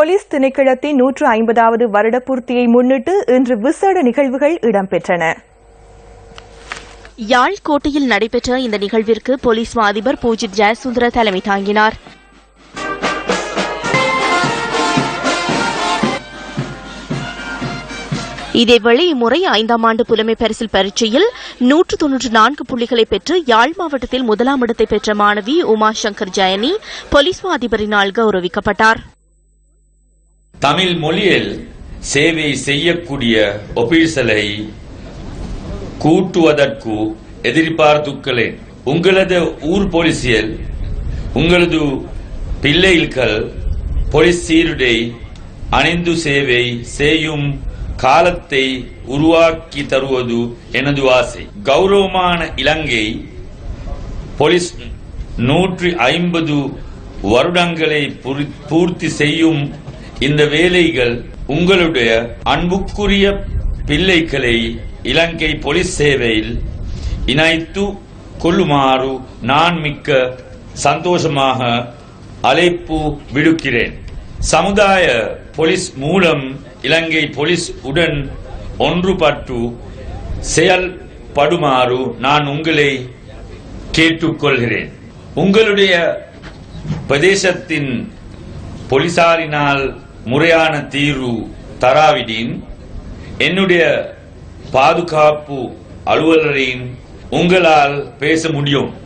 Police திணைக்களத்தின் நூற்று ஐம்பதாவது வருடப்பூர்த்தியை முன்னிட்டு இன்று விசேட நிகழ்வுகள் இடம்பெற்றன. யாழ் கோட்டையில் நடைபெற்ற இந்த நிகழ்விற்கு போலீஸ் மா அதிபர் பூஜித் ஜெயசுந்தர தலைமை தாங்கினார். இதேவேளை இம்முறை ஐந்தாம் ஆண்டு புலமை பரிசில் பரீட்சையில் நூற்று தொன்னூற்று நான்கு புள்ளிகளை பெற்று யாழ் மாவட்டத்தில் முதலாம் இடத்தை பெற்ற மாணவி உமா சங்கர் ஜெயனி போலீஸ் மா அதிபரினால் கௌரவிக்கப்பட்டார். தமிழ் மொழியில் சேவை செய்யக்கூடிய ஒபீசலை கூட்டுவதற்கு எதிர்பார்த்துக்களேன் உங்களது ஊர் போலீசியல் உங்களது பிள்ளைகள் போலீஸ் சீருடை அணிந்து சேவை செய்யும் காலத்தை உருவாக்கி தருவது எனது ஆசை. கௌரவமான இலங்கை போலீஸ் நூற்றி ஐம்பது வருடங்களை பூர்த்தி செய்யும் இந்த வேலைகள் உங்களுடைய அன்புக்குரிய பிள்ளைகளை இலங்கை போலீஸ் சேவையில் இணைத்து கொள்ளுமாறு நான் மிக்க சந்தோஷமாக அழைப்பு விடுக்கிறேன். சமுதாய போலீஸ் மூலம் இலங்கை போலீஸ் உடன் ஒன்றுபட்டு செயல்படுமாறு நான் உங்களை கேட்டுக்கொள்கிறேன். உங்களுடைய பிரதேசத்தின் போலீசாரினால் முறையான தீர்வு தராவிடின் என்னுடைய பாதுகாப்பு அலுவலரின் உங்களால் பேச முடியும்.